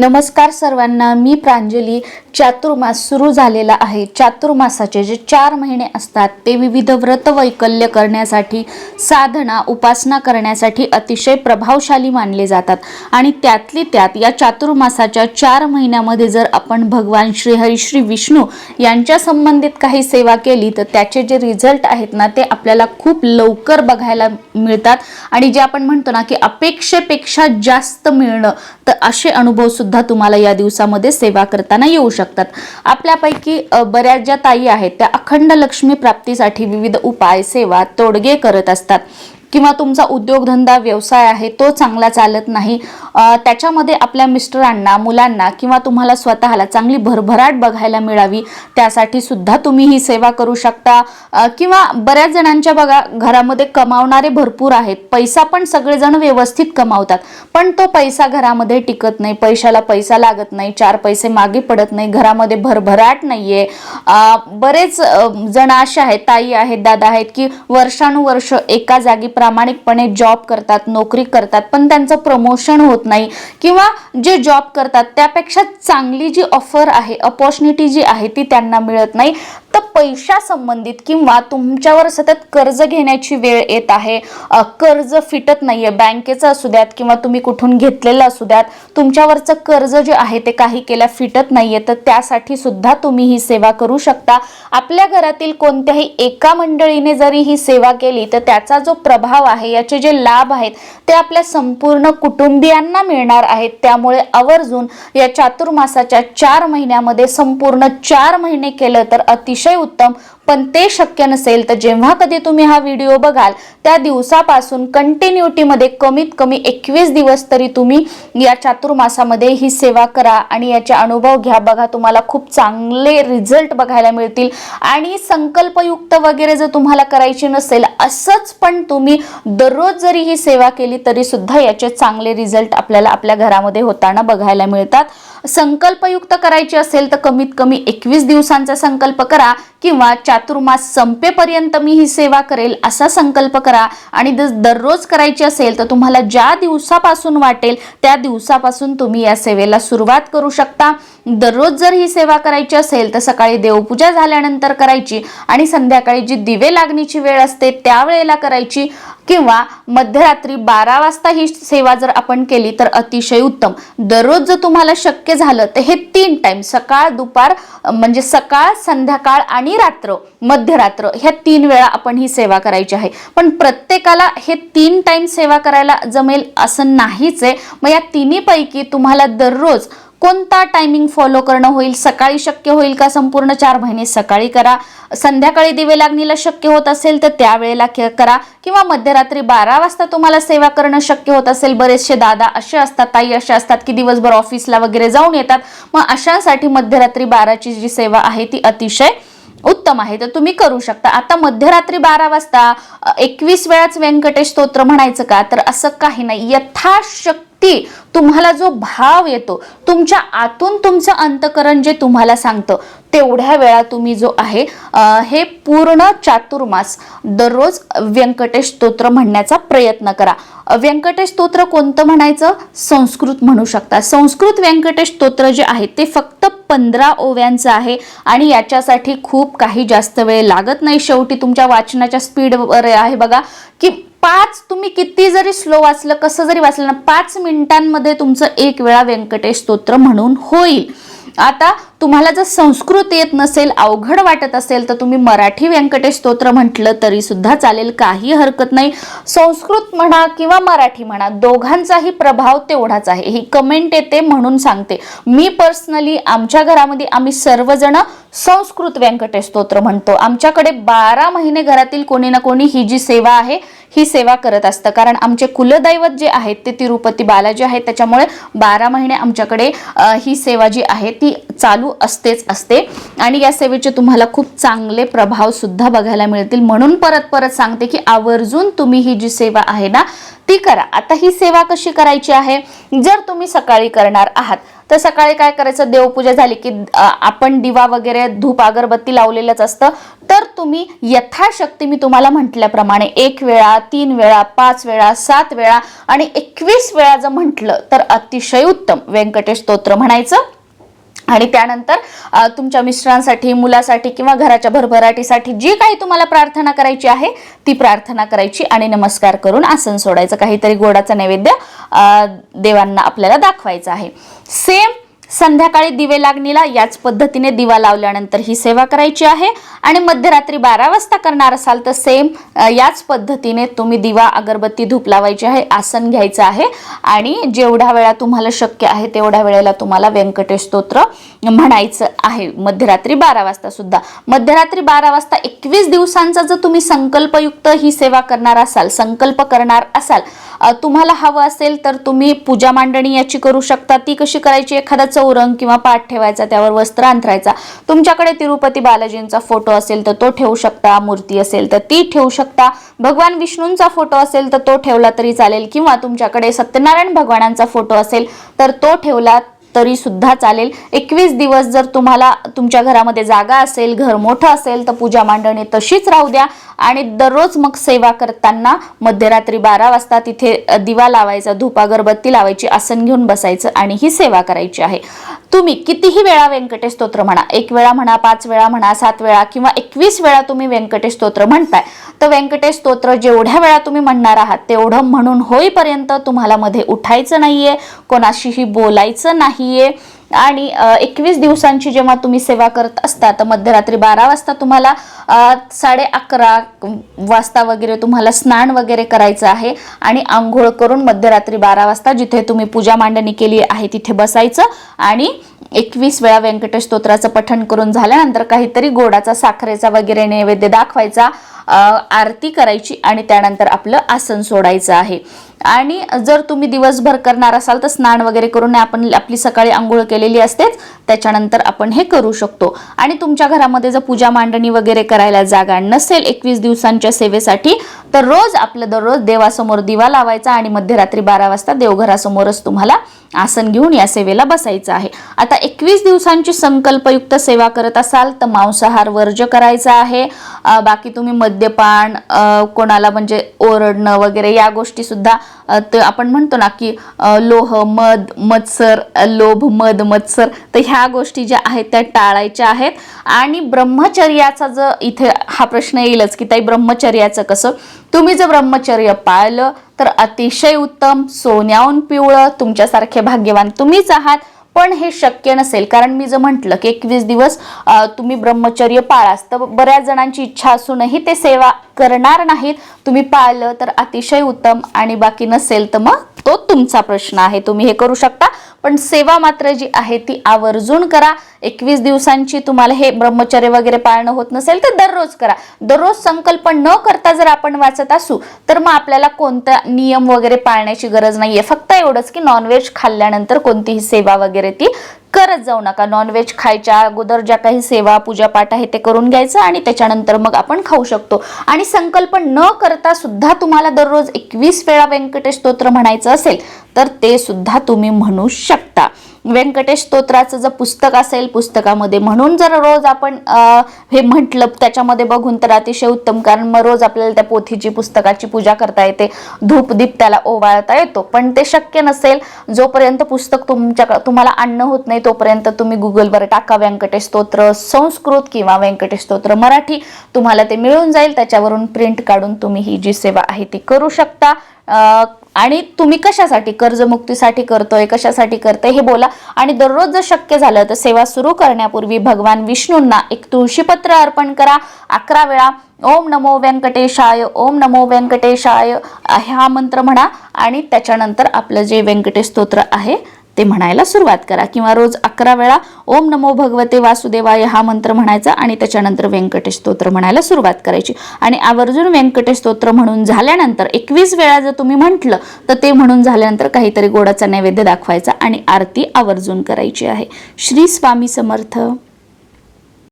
नमस्कार सर्वांना मी प्रांजली. चातुर्मास सुरू झालेला आहे. चातुर्मासाचे जे चार महिने असतात ते विविध व्रत वैकल्य करण्यासाठी साधना उपासना करण्यासाठी अतिशय प्रभावशाली मानले जातात. आणि त्यातली त्यात या चातुर्मासाच्या चार महिन्यामध्ये जर आपण भगवान श्रीहरी श्री विष्णू यांच्या संबंधित काही सेवा केली तर त्याचे जे रिझल्ट आहेत ना ते आपल्याला खूप लवकर बघायला मिळतात. आणि जे आपण म्हणतो ना की अपेक्षेपेक्षा जास्त मिळणं तर असे अनुभव सुद्धा सुद्धा तुम्हाला या दिवसामध्ये सेवा करताना येऊ शकतात. आपल्यापैकी बऱ्याच ज्या ताई आहेत त्या अखंड लक्ष्मी प्राप्तीसाठी विविध उपाय सेवा तोडगे करत असतात. किंवा तुमचा उद्योगधंदा व्यवसाय आहे तो चांगला चालत नाही त्याच्यामध्ये आपल्या मिस्टरांना मुलांना किंवा तुम्हाला स्वतःला चांगली भरभराट बघायला मिळावी त्यासाठी सुद्धा तुम्ही ही सेवा करू शकता. किंवा बऱ्याच जणांच्या बघा घरामध्ये कमावणारे भरपूर आहेत पैसा पण सगळेजण व्यवस्थित कमावतात पण तो पैसा घरामध्ये टिकत नाही पैशाला पैसा लागत नाही चार पैसे मागे पडत नाही घरामध्ये भरभराट नाहीये. आहे बरेच जण असे आहेत ताई आहेत दादा आहेत की वर्षानुवर्ष एका जागी प्रामाणिकपणे जॉब करतात नोकरी करतात पण त्यांचं प्रमोशन होत नाही. किंवा जे जॉब करतात त्यापेक्षा चांगली जी ऑफर आहे अपॉर्च्युनिटी जी आहे ती त्यांना मिळत नाही. तर पैशासंबंधित किंवा तुमच्यावर सतत कर्ज घेण्याची वेळ येत आहे. कर्ज फिटत नाहीये. बँकेचं असू द्यात किंवा तुम्ही कुठून घेतलेलं असू द्यात तुमच्यावरचं कर्ज जे आहे ते काही केल्या फिटत नाहीये तर त्यासाठी सुद्धा तुम्ही ही सेवा करू शकता. आपल्या घरातील कोणत्याही एका मंडळीने जरी ही सेवा केली तर त्याचा जो प्रभाव आहे याचे जे लाभ आहेत ते आपल्या संपूर्ण कुटुंबियांना मिळणार आहेत. त्यामुळे आवर्जून या चातुर्मासाच्या चार महिन्यामध्ये संपूर्ण चार महिने केलं तर अतिशय अतिशय उत्तम पण ते शक्य नसेल तर जेव्हा कधी तुम्ही हा व्हिडिओ बघाल त्या दिवसापासून कंटिन्युटीमध्ये कमीत कमी एकवीस दिवस तरी तुम्ही या चातुर्मासामध्ये ही सेवा करा आणि याचे अनुभव घ्या. बघा तुम्हाला खूप चांगले रिझल्ट बघायला मिळतील. आणि संकल्पयुक्त वगैरे जर तुम्हाला करायची नसेल असंच पण तुम्ही दररोज जरी ही सेवा केली तरी सुद्धा याचे चांगले रिझल्ट आपल्याला आपल्या घरामध्ये होताना बघायला मिळतात. संकल्पयुक्त करायची असेल तर कमीत कमी एकवीस दिवसांचा संकल्प करा किंवा चातुर्मास संपेपर्यंत मी ही सेवा करेल असा संकल्प करा. आणि दररोज करायची असेल तर तुम्हाला ज्या दिवसापासून वाटेल त्या दिवसापासून तुम्ही या सेवेला सुरुवात करू शकता. दररोज जर ही सेवा करायची असेल तर सकाळी देवपूजा झाल्यानंतर करायची आणि संध्याकाळी जी दिवे लागणीची वेळ असते त्यावेळेला करायची. किंवा मध्यरात्री बारा वाजता ही सेवा जर आपण केली तर अतिशय उत्तम. दररोज जर तुम्हाला शक्य झालं तर हे तीन टाईम सकाळ दुपार म्हणजे सकाळ संध्याकाळ आणि रात्र मध्यरात्र ह्या तीन वेळा आपण ही सेवा करायची आहे. पण प्रत्येकाला हे तीन टाईम सेवा करायला जमेल असं नाहीच आहे. मग या तिन्हीपैकी तुम्हाला दररोज कोणता टायमिंग फॉलो करणं होईल? सकाळी शक्य होईल का? संपूर्ण चार महिने सकाळी करा. संध्याकाळी दिवे लागणीला शक्य होत असेल तर त्यावेळेला के- करा. किंवा मध्यरात्री बारा वाजता तुम्हाला सेवा करणं शक्य होत असेल बरेचसे दादा असे असतात ताई असे असतात की दिवसभर ऑफिसला वगैरे जाऊन येतात. मग अशांसाठी मध्यरात्री बाराची जी सेवा आहे ती अतिशय उत्तम आहे. तर तुम्ही करू शकता. आता मध्यरात्री बारा वाजता एकवीस वेळाच व्यंकटेश स्तोत्र म्हणायचं का? तर असं काही नाही. शक्ती तुम्हाला जो भाव येतो तुमच्या आतून तुमचं अंतकरण जे तुम्हाला सांगतं तेवढ्या वेळा तुम्ही जो आहे हे पूर्ण चातुर्मास दररोज व्यंकटेश स्तोत्र म्हणण्याचा प्रयत्न करा. व्यंकटेश स्तोत्र कोणतं म्हणायचं? संस्कृत म्हणू शकता. संस्कृत व्यंकटेश स्तोत्र जे आहे ते फक्त पंधरा ओव्यांचं आहे आणि याच्यासाठी खूप काही जास्त वेळ लागत नाही. शेवटी तुमच्या वाचनाच्या स्पीडवर आहे बघा की पाच तुम्ही किती जरी स्लो वाचलं कसं जरी वाचलं ना पाच मिनिटांमध्ये तुमचं एक वेळा व्यंकटेश स्तोत्र म्हणून होईल. आता तुम्हाला जर संस्कृत येत नसेल अवघड वाटत असेल तर तुम्ही मराठी व्यंकटेश स्तोत्र म्हटलं तरी सुद्धा चालेल. काही हरकत नाही. संस्कृत म्हणा किंवा मराठी म्हणा दोघांचाही प्रभाव तेवढाच आहे. ही कमेंट येते म्हणून सांगते. मी पर्सनली आमच्या घरामध्ये आम्ही सर्वजण संस्कृत व्यंकटेश स्तोत्र म्हणतो. आमच्याकडे बारा महिने घरातील कोणी ना कोणी ही जी सेवा आहे ही सेवा करत असतं. कारण आमचे कुलदैवत जे आहेत ते तिरुपती बालाजी आहेत. त्याच्यामुळे बारा महिने आमच्याकडे ही सेवा जी आहे ती चालू असतेच असते. आणि या सेवेचे तुम्हाला खूप चांगले प्रभाव सुद्धा बघायला मिळतील. म्हणून परत परत सांगते की आवर्जून तुम्ही ही जी सेवा आहे ना ती करा. आता ही सेवा कशी करायची आहे? जर तुम्ही सकाळी करणार आहात तर सकाळी काय करायचं? देवपूजा झाली की आपण दिवा वगैरे धूप अगरबत्ती लावलेलंच असतं. तर तुम्ही यथाशक्ती मी तुम्हाला म्हटल्याप्रमाणे एक वेळा तीन वेळा पाच वेळा सात वेळा आणि एकवीस वेळा जर म्हटलं तर अतिशय उत्तम. व्यंकटेश स्तोत्र म्हणायचं. आणि त्यानंतर तुमच्या मिस्टरांसाठी मुलासाठी किंवा घराच्या भरभराटीसाठी जी काही तुम्हाला प्रार्थना करायची आहे ती प्रार्थना करायची आणि नमस्कार करून आसन सोडायचं. काहीतरी गोडाचा नैवेद्य देवांना आपल्याला दाखवायचा आहे. सेम संध्याकाळी दिवे लागणीला याच पद्धतीने दिवा लावल्यानंतर ही सेवा करायची आहे. आणि मध्यरात्री बारा वाजता करणार असाल तर सेम याच पद्धतीने तुम्ही दिवा अगरबत्ती धूप लावायची आहे आसन घ्यायचं आहे. आणि जेवढ्या वेळा तुम्हाला शक्य आहे तेवढ्या वेळेला तुम्हाला व्यंकटेश स्तोत्र म्हणायचं आहे. मध्यरात्री बारा वाजता सुद्धा. मध्यरात्री बारा वाजता एकवीस दिवसांचा जर तुम्ही संकल्पयुक्त ही सेवा करणार असाल संकल्प करणार असाल तुम्हाला हवं असेल तर तुम्ही पूजा मांडणी याची करू शकता. ती कशी करायची? एखादा चौरंग किंवा पाठ ठेवायचा त्यावर वस्त्र अंथरायचा. तुमच्याकडे तिरुपती बालाजींचा फोटो असेल तर तो ठेवू शकता मूर्ती असेल तर ती ठेवू शकता. भगवान विष्णूंचा फोटो असेल तर तो ठेवला तरी चालेल किंवा तुमच्याकडे सत्यनारायण भगवानांचा फोटो असेल तर तो ठेवला तरी सुद्धा चालेल. एकवीस दिवस जर तुम्हाला तुमच्या घरामध्ये जागा असेल घर मोठं असेल तर पूजा मांडणी तशीच राहू द्या. आणि दररोज मग सेवा करताना मध्यरात्री बारा वाजता तिथे दिवा लावायचा धूप अगरबत्ती लावायची आसन घेऊन बसायचं आणि ही सेवा करायची आहे. तुम्ही कितीही वेळा व्यंकटेश स्तोत्र म्हणा एक वेळा म्हणा पाच वेळा म्हणा सात वेळा किंवा एकवीस वेळा तुम्ही व्यंकटेश स्तोत्र म्हणताय तर व्यंकटेश स्तोत्र जेवढ्या वेळा तुम्ही म्हणणार आहात तेवढं म्हणून होईपर्यंत तुम्हाला मध्ये उठायचं नाहीये कोणाशीही बोलायचं नाही. नाहीये. आणि एकवीस दिवसांची जेव्हा तुम्ही सेवा करत असता तर मध्यरात्री बारा वाजता तुम्हाला साडे अकरा वाजता वगैरे तुम्हाला स्नान वगैरे करायचं आहे. आणि आंघोळ करून मध्यरात्री बारा वाजता जिथे तुम्ही पूजा मांडणी केली आहे तिथे बसायचं. आणि एकवीस वेळा व्यंकटेश स्तोत्राचं पठण करून झाल्यानंतर काहीतरी गोडाचा साखरेचा वगैरे नैवेद्य दाखवायचा आरती करायची आणि त्यानंतर आपलं आसन सोडायचं आहे. आणि जर तुम्ही दिवसभर करणार असाल तर स्नान वगैरे करून आपण आपली सकाळी आंघोळ केलेली असतेच त्याच्यानंतर आपण हे करू शकतो. आणि तुमच्या घरामध्ये जर पूजा मांडणी वगैरे करायला जागा नसेल एकवीस दिवसांच्या सेवेसाठी तर रोज आपलं दररोज देवासमोर दिवा लावायचा आणि मध्यरात्री बारा वाजता देवघरासमोरच तुम्हाला आसन घेऊन या सेवेला बसायचं आहे. आता एकवीस दिवसांची संकल्पयुक्त सेवा करत असाल तर मांसाहार वर्ज करायचा आहे. बाकी तुम्ही मद्यपान कोणाला म्हणजे ओरडणं वगैरे या गोष्टीसुद्धा तर आपण म्हणतो ना की लोह मद मत्सर लोभ मद मत्सर तर ह्या गोष्टी ज्या आहेत त्या टाळायच्या आहेत. आणि ब्रह्मचर्याचा जर इथे हा प्रश्न येईलच की ताई ब्रह्मचर्याचं कसं? तुम्ही जर ब्रह्मचर्य पाळलं तर अतिशय उत्तम सोन्याहून पिवळं तुमच्यासारखे भाग्यवान तुम्हीच आहात. पण हे शक्य नसेल. कारण मी जर म्हटलं की एकवीस दिवस तुम्ही ब्रह्मचर्य पाळास तर बऱ्याच जणांची इच्छा असूनही ते सेवा करणार नाहीत. तुम्ही पाळलं तर अतिशय उत्तम आणि बाकी नसेल तर मग तो तुमचा प्रश्न आहे तुम्ही हे करू शकता. पण सेवा मात्र जी आहे ती आवर्जून करा. एकवीस दिवसांची तुम्हाला हे ब्रह्मचर्य वगैरे पाळणं होत नसेल तर दररोज करा. दररोज संकल्प न करता जर आपण वाचत असू तर मग आपल्याला कोणता नियम वगैरे पाळण्याची गरज नाहीये. फक्त एवढंच की नॉनव्हेज खाल्ल्यानंतर कोणतीही सेवा वगैरे ती करत जाऊ नका. नॉनव्हेज खायच्या अगोदर ज्या काही सेवा पूजापाठ आहे ते करून घ्यायचं आणि त्याच्यानंतर मग आपण खाऊ शकतो. आणि संकल्प न करता सुद्धा तुम्हाला दररोज एकवीस वेळा व्यंकटेश स्तोत्र म्हणायचं असेल तर ते सुद्धा तुम्ही म्हणू शकता. व्यंकटेश स्तोत्राचं जर पुस्तक असेल पुस्तकामध्ये म्हणून जर रोज आपण हे म्हटलं त्याच्यामध्ये बघून तर अतिशय उत्तम कारण मग रोज आपल्याला त्या पोथीची पुस्तकाची पूजा करता येते धूपदीप त्याला ओवाळता येतो. पण ते शक्य नसेल जोपर्यंत पुस्तक तुमच्या तुम्हाला आणणं होत नाही तोपर्यंत तुम्ही गुगलवर टाका व्यंकटेश स्तोत्र संस्कृत किंवा व्यंकटेश स्तोत्र मराठी तुम्हाला ते मिळून जाईल त्याच्यावरून प्रिंट काढून तुम्ही ही जी सेवा आहे ती करू शकता. आणि तुम्ही कशासाठी कर्जमुक्तीसाठी करतोय कशासाठी करतोय हे बोला. आणि दररोज जर शक्य झालं तर सेवा सुरू करण्यापूर्वी भगवान विष्णूंना एक तुळशीपत्र अर्पण करा. अकरा वेळा ओम नमो व्यंकटेशाय ओम नमो व्यंकटेशाय हा मंत्र म्हणा. आणि त्याच्यानंतर आपलं जे व्यंकटेश स्तोत्र आहे ते म्हणायला सुरुवात करा. किंवा रोज अकरा वेळा ओम नमो भगवते वासुदेवाय हा मंत्र म्हणायचा आणि त्याच्यानंतर व्यंकटेश स्तोत्र म्हणायला सुरुवात करायची. आणि आवर्जून व्यंकटेश स्तोत्र म्हणून झाल्यानंतर एकवीस वेळा जर तुम्ही म्हटलं तर ते म्हणून झाल्यानंतर काहीतरी गोडाचा नैवेद्य दाखवायचा आणि आरती आवर्जून करायची आहे. श्री स्वामी समर्थ.